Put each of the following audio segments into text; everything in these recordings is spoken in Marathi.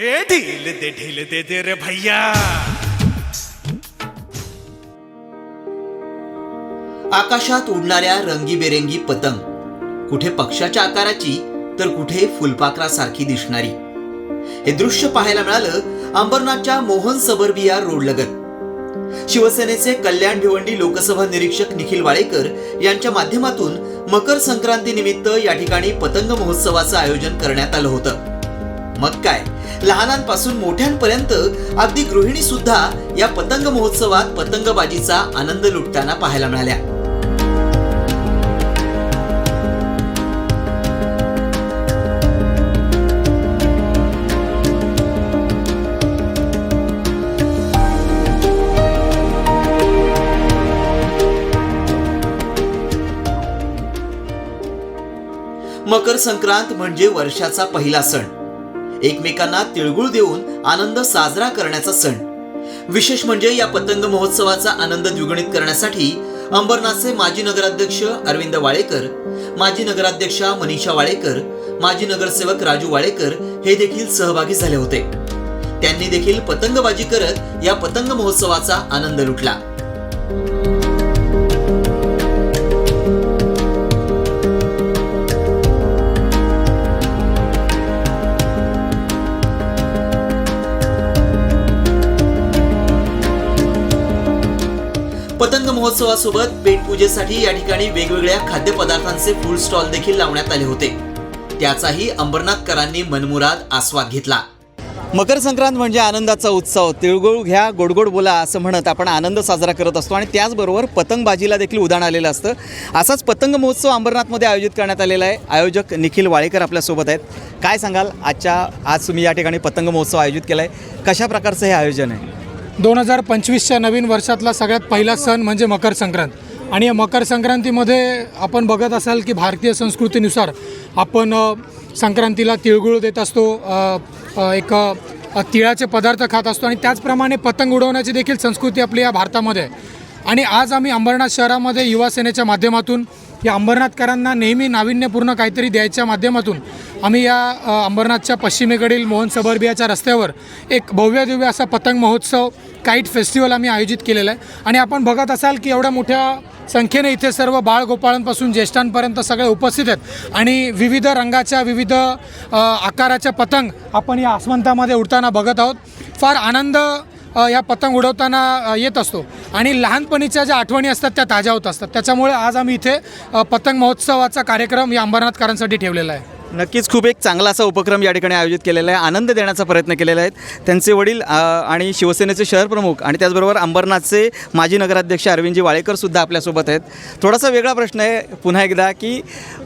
ए ढील दे ढील दे दे रे भैया. आकाशात उडणाऱ्या रंगीबेरंगी पतंग. कुठे पक्षाच्या आकाराची तर कुठे फुलपाखरासारखी दिसणारी. हे दृश्य पाहायला मिळालं अंबरनाथच्या मोहन सबरबिया रोड लगत शिवसेनेचे कल्याण भिवंडी लोकसभा निरीक्षक निखिल वाळेकर यांच्या माध्यमातून मकर संक्रांती निमित्त या ठिकाणी पतंग महोत्सवाचं आयोजन करण्यात आलं होतं. मग काय? लहानांपासून मोठ्यांपर्यंत अगदी गृहिणी सुद्धा या पतंग महोत्सवात पतंगबाजीचा आनंद लुटताना पाहायला मिळाल्या. मकर संक्रांत म्हणजे वर्षाचा पहिला सण. एकमेकांना तिळगुळ देऊन आनंद साजरा करण्याचा सण. विशेष म्हणजे या पतंग महोत्सवाचा आनंद द्विगुणित करण्यासाठी अंबरनाथचे माजी नगराध्यक्ष अरविंद वाळेकर माजी नगराध्यक्षा मनीषा वाळेकर माजी नगरसेवक राजू वाळेकर हे देखील सहभागी झाले होते. त्यांनी देखील पतंगबाजी करत या पतंग महोत्सवाचा आनंद लुटला. पतंग महोत्सवासोबत पेटपूजेसाठी या ठिकाणी वेगवेगळ्या खाद्यपदार्थांचे फूड स्टॉल देखील लावण्यात आले होते. त्याचाही अंबरनाथकरांनी मनमुराद आस्वाद घेतला. मकर संक्रांत म्हणजे आनंदाचा उत्सव. तिळगुळ घ्या गोडगोड बोला असं म्हणत आपण आनंद साजरा करत असतो आणि त्याचबरोबर पतंगबाजीला देखील उदाहरण आलेलं असतं. असाच पतंग महोत्सव अंबरनाथमध्ये आयोजित करण्यात आलेला आहे. आयोजक निखिल वाळेकर आपल्यासोबत आहेत. काय सांगाल? आजच्या आज तुम्ही या ठिकाणी पतंग महोत्सव आयोजित केला आहे कशा प्रकारचं हे आयोजन आहे? दोन हजार पंचवीसच्या नवीन वर्षातला सगळ्यात पहिला सण म्हणजे मकर संक्रांत. आणि या मकर संक्रांतीमध्ये आपण बघत असाल की भारतीय संस्कृतीनुसार आपण संक्रांतीला तिळगुळ देत असतो एक तिळाचे पदार्थ खात असतो आणि त्याचप्रमाणे पतंग उडवण्याची देखील संस्कृती आपली या भारतामध्ये आहे. आणि आज आम्ही अंबरनाथ शहरामध्ये युवा सेनेच्या माध्यमातून या अंबरनाथकरांना नेहमी नाविन्यपूर्ण काहीतरी द्यायच्या माध्यमातून आम्ही या अंबरनाथच्या पश्चिमेकडील मोहन सबरबियाच्या रस्त्यावर एक भव्य दिव्य असा पतंग महोत्सव काईट फेस्टिवल आम्ही आयोजित केलेला आहे. आणि आपण बघत असाल की एवढ्या मोठ्या संख्येने इथे सर्व बाळगोपाळांपासून ज्येष्ठांपर्यंत सगळे उपस्थित आहेत. आणि विविध रंगाच्या विविध आकाराच्या पतंग आपण या आसमंतामध्ये उडताना बघत आहोत. फार आनंद या पतंग उडवताना येत असतो. आणि लहानपणीच्या ज्या आठवणी असतात त्या ताज्या होत असतात. त्याच्यामुळे आज आम्ही इथे पतंग महोत्सवाचा कार्यक्रम या अंबरनाथकरांसाठी ठेवलेला आहे. नक्कीच खूप एक चांगला असा उपक्रम या ठिकाणी आयोजित केलेला आहे. आनंद देण्याचा प्रयत्न केलेला आहे. त्यांचे वडील आणि शिवसेनेचे शहर प्रमुख आणि त्याचबरोबर अंबरनाथचे माजी नगराध्यक्ष अरविंदजी वाळेकर सुद्धा आपल्यासोबत आहेत. थोडासा वेगळा प्रश्न आहे पुन्हा एकदा की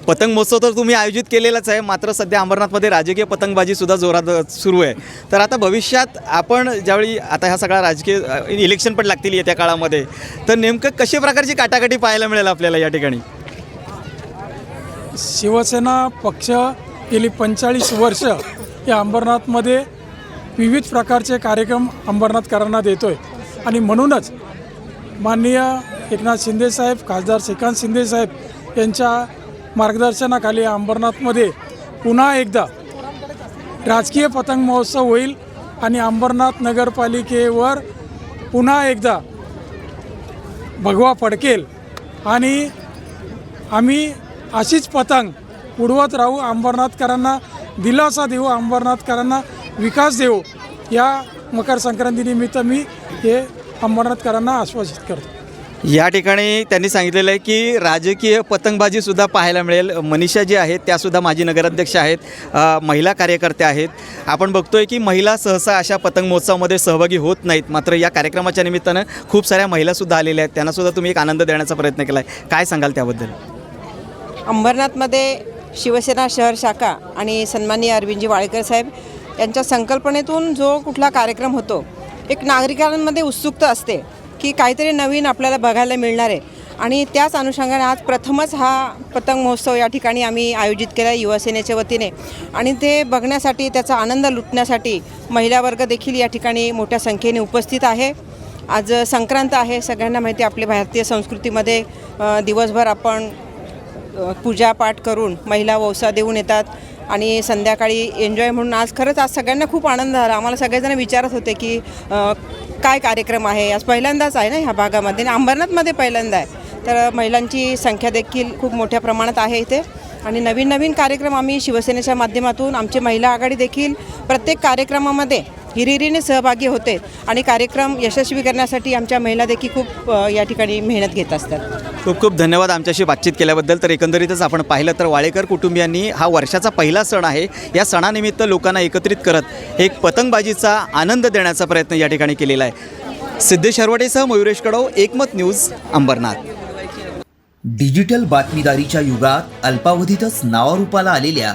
पतंग महोत्सव तर तुम्ही आयोजित केलेलाच आहे मात्र सध्या अंबरनाथमध्ये राजकीय पतंगबाजीसुद्धा जोरात सुरू आहे. तर आता भविष्यात आपण ज्यावेळी आता ह्या सगळ्या राजकीय इलेक्शन पण लागतील येत्या काळामध्ये तर नेमकं कशा प्रकारची काटाकाटी पाहायला मिळेल आपल्याला या ठिकाणी? शिवसेना पक्ष गेली पंचेचाळीस वर्ष या अंबरनाथमध्ये विविध प्रकारचे कार्यक्रम अंबरनाथकरांना देतो आहे आणि म्हणूनच माननीय एकनाथ शिंदेसाहेब खासदार श्रीकांत शिंदेसाहेब यांच्या मार्गदर्शनाखाली अंबरनाथमध्ये पुन्हा एकदा राजकीय पतंग महोत्सव होईल आणि अंबरनाथ नगरपालिकेवर पुन्हा एकदा भगवा फडकेल. आणि आम्ही अशीच पतंग. उडवत राहू अंबरनाथकरांना दिलासा देऊ अंबरनाथकरांना विकास देऊ. या मकर संक्रांतीनिमित्त मी हे अंबरनाथकरांना आश्वासित करतो. या ठिकाणी त्यांनी सांगितलेलं आहे की राजकीय पतंगबाजीसुद्धा पाहायला मिळेल. मनीषा जी आहेत त्यासुद्धा माजी नगराध्यक्ष आहेत. महिला कार्यकर्त्या आहेत. आपण बघतोय की महिला सहसा अशा पतंग महोत्सवामध्ये सहभागी होत नाहीत. मात्र या कार्यक्रमाच्या निमित्तानं खूप साऱ्या महिलासुद्धा आलेल्या आहेत. त्यांनासुद्धा तुम्ही एक आनंद देण्याचा प्रयत्न केला आहे काय सांगाल त्याबद्दल? अंबरनाथमध्ये शिवसेना शहर शाखा आणि सन्माननीय अरविंदजी वाळेकर साहेब यांच्या संकल्पनेतून जो कुठला कार्यक्रम होतो एक नागरिकांमध्ये उत्सुकता असते की काहीतरी नवीन आपल्याला बघायला मिळणार आहे. आणि त्याच अनुषंगाने आज प्रथमच हा पतंग महोत्सव या ठिकाणी आम्ही आयोजित केला आहे युवासेनेच्या वतीने. आणि ते बघण्यासाठी त्याचा आनंद लुटण्यासाठी महिला वर्ग देखील या ठिकाणी मोठ्या संख्येने उपस्थित आहे. आज संक्रांत आहे. सगळ्यांना माहिती आपल्या भारतीय संस्कृतीमध्ये दिवसभर आपण पूजापाठ करून महिला वौसा देऊन येतात आणि संध्याकाळी एन्जॉय म्हणून आज खरंच आज सगळ्यांना खूप आनंद झाला. आम्हाला सगळेजण विचारत होते की काय कार्यक्रम आहे? आज पहिल्यांदाच आहे ना ह्या भागामध्ये आणि अंबरनाथमध्ये पहिल्यांदा आहे. तर महिलांची संख्या देखील खूप मोठ्या प्रमाणात आहे इथे. आणि नवीन नवीन कार्यक्रम आम्ही शिवसेनेच्या माध्यमातून आमची महिला आघाडी देखील प्रत्येक कार्यक्रमामध्ये हिरिरीने सहभागी होते आणि कार्यक्रम यशस्वी करण्यासाठी आमच्या महिला देखील खूप या ठिकाणी मेहनत घेत असतात. खूप खूप धन्यवाद आमच्याशी बातचीत केल्याबद्दल. तर एकंदरीतच आपण पाहिलं तर वाळेकर कुटुंबियांनी हा वर्षाचा पहिला सण आहे. या सणानिमित्त लोकांना एकत्रित करत एक पतंगबाजीचा आनंद देण्याचा प्रयत्न या ठिकाणी केलेला आहे. सिद्धेश हरवडेसह मयुरेश कडव एकमत न्यूज अंबरनाथ. डिजिटल बातमीदारीच्या युगात अल्पावधीतच नावारूपाला आलेल्या